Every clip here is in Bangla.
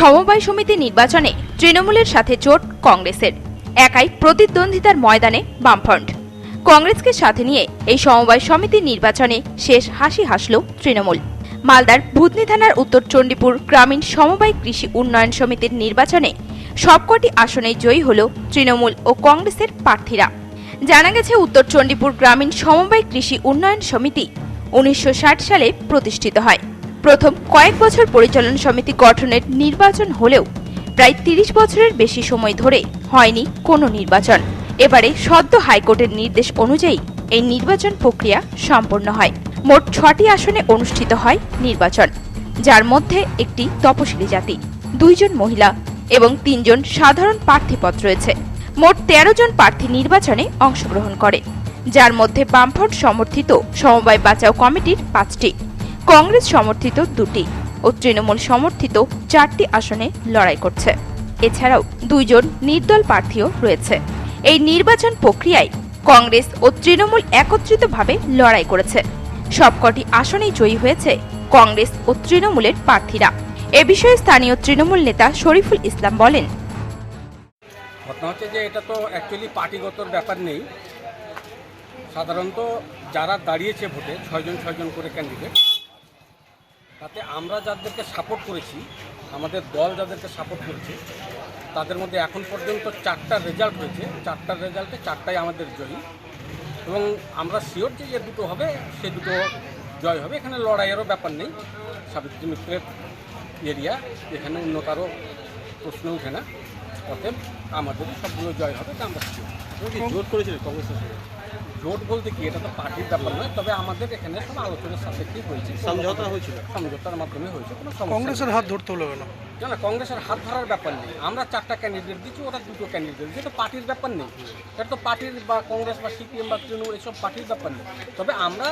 সমবায় সমিতি নির্বাচনে তৃণমূলের সাথে জোট কংগ্রেসের। একাই প্রতিদ্বন্দ্বিতার ময়দানে বামফ্রন্ট। কংগ্রেসকে সাথে নিয়ে এই সমবায় সমিতি নির্বাচনে শেষ হাসি হাসল তৃণমূল। মালদার ভূতনি থানার উত্তর চণ্ডীপুর গ্রামীণ সমবায় কৃষি উন্নয়ন সমিতির নির্বাচনে সবকটি আসনে জয়ী হল তৃণমূল ও কংগ্রেসের প্রার্থীরা। জানা গেছে, উত্তর চণ্ডীপুর গ্রামীণ সমবায় কৃষি উন্নয়ন সমিতি উনিশশো ষাট সালে প্রতিষ্ঠিত হয়। প্রথম কয়েক বছর পরিচালন সমিতি গঠনের নির্বাচন হলেও প্রায় তিরিশ বছরের বেশি সময় ধরে হয়নি কোনো নির্বাচন। এবারে সদ্য হাইকোর্টের নির্দেশ অনুযায়ী এই নির্বাচন প্রক্রিয়া সম্পন্ন হয়। মোট ছটি আসনে অনুষ্ঠিত হয় নির্বাচন, যার মধ্যে একটি তপশিলি জাতি, দুইজন মহিলা এবং তিনজন সাধারণ প্রার্থীপদ রয়েছে। মোট তেরো জন প্রার্থী নির্বাচনে অংশগ্রহণ করে, যার মধ্যে বামফ্রন্ট সমর্থিত সমবায় বাঁচাও কমিটির পাঁচটি। কংগ্রেস সমর্থিত দুটি ও তৃণমূল সমর্থিত চারটি আসনে লড়াই করছে। এছাড়াও দুইজন নির্দল প্রার্থীও রয়েছে। এই নির্বাচন প্রক্রিয়ায় কংগ্রেস ও তৃণমূল একত্রিতভাবে লড়াই করেছে। সবকটি আসনেই জয়ী হয়েছে কংগ্রেস ও তৃণমূলের প্রার্থীরা। এ বিষয়ে স্থানীয় তৃণমূল নেতা শরীফুল ইসলাম বলেন, ঘটনা হচ্ছে যে এটা তো অ্যাকচুয়ালি পার্টিগতর ব্যাপার নেই। সাধারণত যারা দাঁড়িয়েছে ভোটে, ছয়জন ছয়জন করে ক্যান্ডিডেট তাতে আমরা যাদেরকে সাপোর্ট করেছি, আমাদের দল যাদেরকে সাপোর্ট করেছে, তাদের মধ্যে এখন পর্যন্ত চারটা রেজাল্ট হয়েছে। চারটার রেজাল্টে চারটাই আমাদের জয়ী। এবং আমরা শিওর যে দুটো হবে, সে দুটো জয় হবে। এখানে লড়াইয়েরও ব্যাপার নেই। সাবিত্রী মিত্রের এরিয়া এখানে অন্য কারও প্রশ্ন ওঠে না। অতএব আমাদেরই সবগুলো জয় হবে, তা আমরা শিওর জোট করেছিল কংগ্রেসের জোট বলতে কি এটা তো পার্টির ব্যাপার নয় তবে আমাদের এখানে সব আলোচনার সাপেক্ষেই হয়েছে। সমঝোতা হয়েছিল। সমঝোতার মাধ্যমে হয়েছে কোনো কংগ্রেসের হাত ধরতে হলো কেন? না না কংগ্রেসের হাত ধরার ব্যাপার নেই। আমরা চারটা ক্যান্ডিডেট দিচ্ছি ওরা দুটো ক্যান্ডিডেট দিচ্ছে। এটা পার্টির ব্যাপার নেই। এটা তো পার্টির বা কংগ্রেস বা সিপিএম বা তৃণমূল এসব পার্টির ব্যাপার নেই। তবে আমরা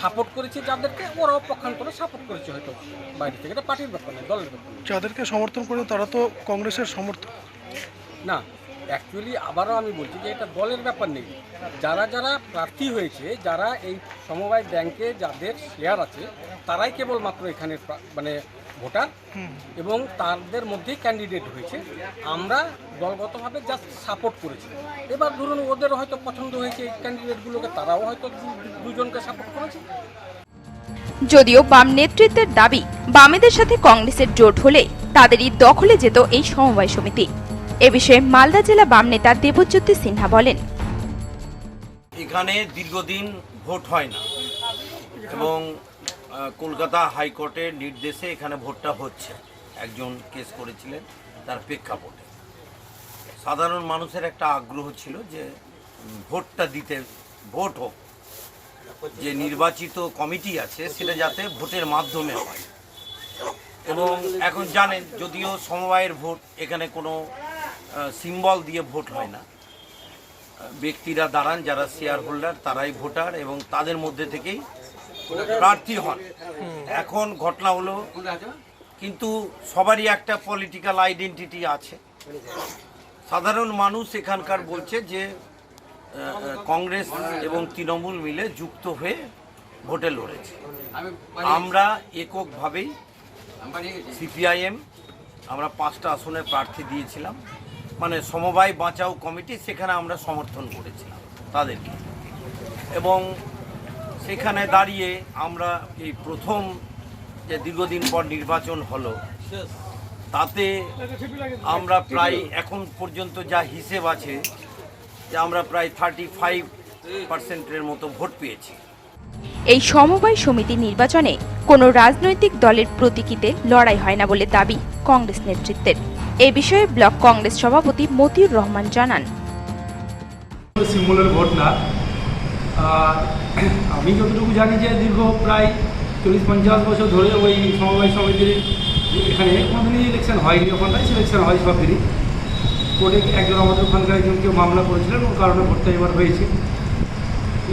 সাপোর্ট করেছি যাদেরকে ওরাও পক্ষান্তরে সাপোর্ট করেছে হয়তো বাইরে থেকে। এটা পার্টির ব্যাপার নেই দলের ব্যাপার যাদেরকে সমর্থন করে তারা তো কংগ্রেসের সমর্থন না অ্যাকচুয়ালি আবারও আমি বলছি যে এটা দলের ব্যাপার নেই। যারা যারা প্রার্থী হয়েছে যারা এই সমবায় ব্যাংকে যাদের শেয়ার আছে তারাই কেবলমাত্র এখানে মানে ভোটার এবং তাদের মধ্যেই ক্যান্ডিডেট হয়েছে। আমরা দলগতভাবে জাস্ট সাপোর্ট করেছি। এবার ধরুন ওদের হয়তো পছন্দ হয়েছে এই ক্যান্ডিডেটগুলোকে তারাও হয়তো দুজনকে সাপোর্ট করেছে। যদিও বাম নেতৃত্বের দাবি বামেদের সাথে কংগ্রেসের জোট হলে তাদেরই দখলে যেত এই সমবায় সমিতি। এ বিষয়ে মালদা জেলা বাম নেতা দেবজ্যোতি সিনহা বলেন। এখানে দীর্ঘদিন ভোট হয় না। এবং কলকাতা হাইকোর্টের নির্দেশে এখানে ভোটটা হচ্ছে। একজন কেস করেছিলেন তার প্রেক্ষাপটে। সাধারণ মানুষের একটা আগ্রহ ছিল যে ভোটটা দিতে, ভোট হোক। যে নির্বাচিত কমিটি আছে, সেটা যাতে ভোটের মাধ্যমে হয়। এবং এখন জানেন, যদিও সমবায়ের ভোট এখানে কোনো সিম্বল দিয়ে ভোট হয় না। ব্যক্তিরা দাঁড়ান যারা শেয়ার হোল্ডার তারাই ভোটার এবং তাদের মধ্যে থেকেই প্রার্থী হন। এখন ঘটনা হলো কিন্তু সবারই একটা পলিটিক্যাল আইডেন্টিটি আছে। সাধারণ মানুষ এখানকার বলছে যে কংগ্রেস এবং তৃণমূল মিলে যুক্ত হয়ে ভোটে লড়েছে। আমরা এককভাবেই সিপিআইএম আমরা পাঁচটা আসনের প্রার্থী দিয়েছিলাম। মানে সমবায় বাঁচাও কমিটি সেখানে আমরা সমর্থন করেছিলাম তাদেরকে। এবং সেখানে দাঁড়িয়ে আমরা এই প্রথম যে দীর্ঘদিন পর নির্বাচন হলো, তাতে আমরা প্রায় এখন পর্যন্ত যা হিসেব আছে, যে আমরা প্রায় থার্টি ফাইভ পার্সেন্টের মতো ভোট পেয়েছি। এই সমবায় সমিতি নির্বাচনে কোনো রাজনৈতিক দলের প্রতীকিতে লড়াই হয় না বলে দাবি কংগ্রেস নেতৃত্বের। এ বিষয়ে ব্লক কংগ্রেস সভাপতি মতিউর রহমান জানান। সিম্বলের ভোট না আর আমি যতটুকু জানি যে দীর্ঘ প্রায় চল্লিশ পঞ্চাশ বছর ধরে ওই সমবায় সমিতির এখানে কোনোদিনই ইলেকশন হয়নি ওখানটায় সিলেকশন হয় সবদিনই। কোর্টে একজন আমাদের ওখানকার একজন কেউ মামলা করেছিলেন ওর কারণে ভোটটা এবার হয়েছে।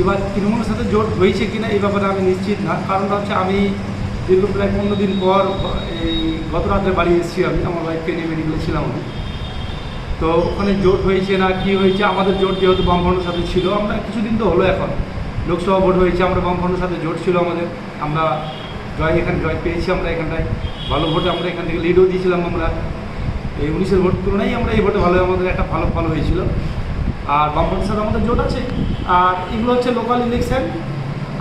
এবার তৃণমূলের সাথে জোট হয়েছে কিনা এই ব্যাপারে আমি নিশ্চিত না। কারণটা হচ্ছে আমি দীর্ঘ প্রায় পনেরো দিন পর এই গত রাত্রে বাড়ি এসেছি আমি, আমার ওয়াইফকে নিয়ে মেডিকেলে ছিলাম আমি। তো ওখানে জোট হয়েছে না, কি হয়েছে, আমাদের জোট যেহেতু বামফ্রন্টের সাথে ছিল, আমরা কিছুদিন তো হলো এখন। লোকসভা ভোট হয়েছে, আমরা বামফ্রন্টের সাথে জোট ছিল আমাদের। আমরা জয় এখানে, জয় পেয়েছি আমরা এখানটায়। ভালো ভোটে আমরা এখান থেকে লিডও দিয়েছিলাম আমরা। এই উনিশের ভোট তুলনায় আমরা এই ভোটে ভালো, আমাদের একটা ভালো ফল হয়েছিল। আর বামপন্থের সাথে আমাদের জোট আছে। আর এগুলো হচ্ছে লোকাল ইলেকশন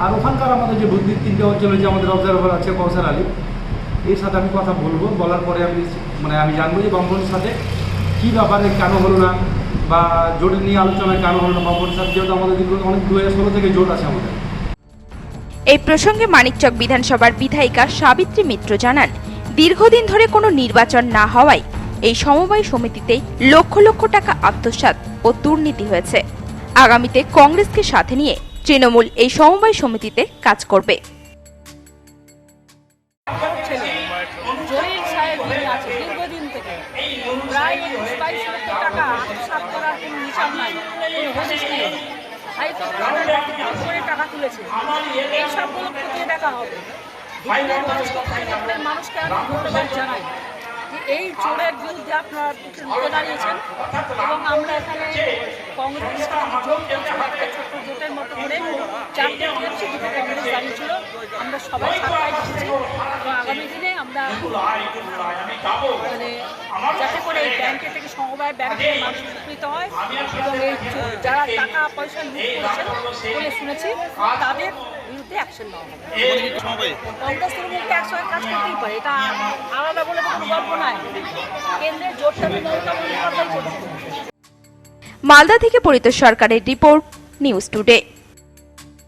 আর ওখানকার আমাদের যে বুদ্ধি তিনটে অঞ্চলে যে আমাদের অবজারভার আছে কৌশল আলী। এর সাথে আমি কথা বলব, বলার পরে আমি মানে আমি জানব যে বামপন্থের সাথে কী ব্যাপারে কেন হলো না, বা জোট নিয়ে আলোচনায় কেন হলো না বামপন্থের সাথে, যেহেতু আমাদের দীর্ঘ, অনেক দু হাজার ষোলো থেকে জোট আছে আমাদের। এই প্রসঙ্গে মানিকচক বিধানসভার বিধায়িকা সাবিত্রী মিত্র জানান, দীর্ঘদিন ধরে কোনো নির্বাচন না হওয়ায় এই সমবায় সমিতিতে লক্ষ লক্ষ টাকা আত্মসাৎ ও দুর্নীতি হয়েছে। আগামীতে কংগ্রেসকে সাথে নিয়ে তৃণমূল এই সমবায় সমিতিতে কাজ করবে। এই চোরের বিরুদ্ধে আপনারা দাঁড়িয়েছেন এবং আমরা এখানে কংগ্রেসের মতো করে চারটে দুটো কংগ্রেস আমরা সবাই এসেছি। এবং আগামী দিনে আমরা মানে যাতে করে এই থেকে সমবায় ব্যাংক থেকে মানুষ উপকৃত হয় এবং এই যারা টাকা পয়সা লুট করেছেন বলে শুনেছি, তাদের অ্যাকশন এটা কেন্দ্রের মালদা থেকে পরিতোষ সরকারের রিপোর্ট। news today.